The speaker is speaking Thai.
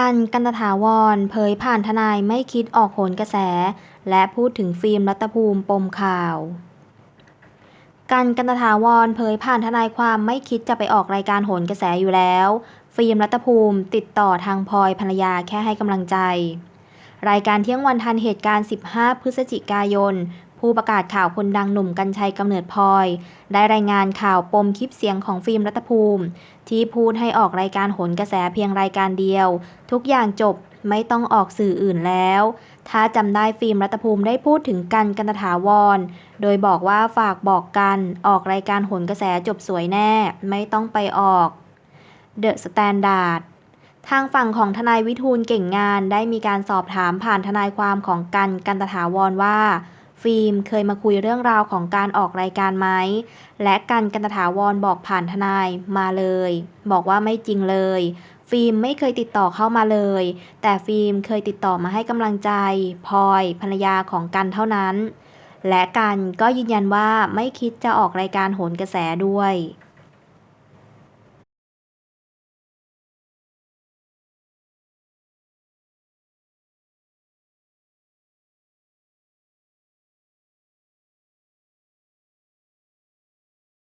กันกันตถาวร เผยผ่านทนายไม่คิดออกโหนกระแส และพูดถึงฟิล์มรัตภูมิปมข่าว กันกันตถาวร เผยผ่านทนายความไม่คิดจะไปออกรายการโหนกระแสอยู่แล้ว ฟิล์มรัตภูมิติดต่อทางพลอยภรรยาแค่ให้กำลังใจ รายการเที่ยงวันทันเหตุการณ์ 15 พฤศจิกายน ผู้ประกาศข่าวคนดังหนุ่มกัญชัยกำเนิดพลอย ได้รายงานข่าวปมคลิปเสียงของฟิล์มรัตภูมิ ที่พูดให้ออกรายการโหนกระแสเพียงรายการเดียว ทุกอย่างจบไม่ต้องออกสื่ออื่นแล้ว ถ้าจำได้ฟิล์มรัตภูมิได้พูดถึงกันกันตถาวร โดยบอกว่าฝากบอกกันออกรายการโหนกระแสจบสวยแน่ ไม่ต้องไปออกเดอะสแตนดาร์ดทางฝั่งของทนายวิทูลเก่งงานได้มีการสอบถามผ่านทนายความของกันกันตถาวรว่า ฟิล์มเคยมาคุยเรื่องราวของการออกรายการไหม และกันกันตถาวรบอกผ่านทนายมาเลย บอกว่าไม่จริงเลย ฟิล์มไม่เคยติดต่อเข้ามาเลย แต่ฟิล์มเคยติดต่อมาให้กำลังใจพลอยภรรยาของกันเท่านั้น และกันก็ยืนยันว่าไม่คิดจะออกรายการโหนกระแสด้วย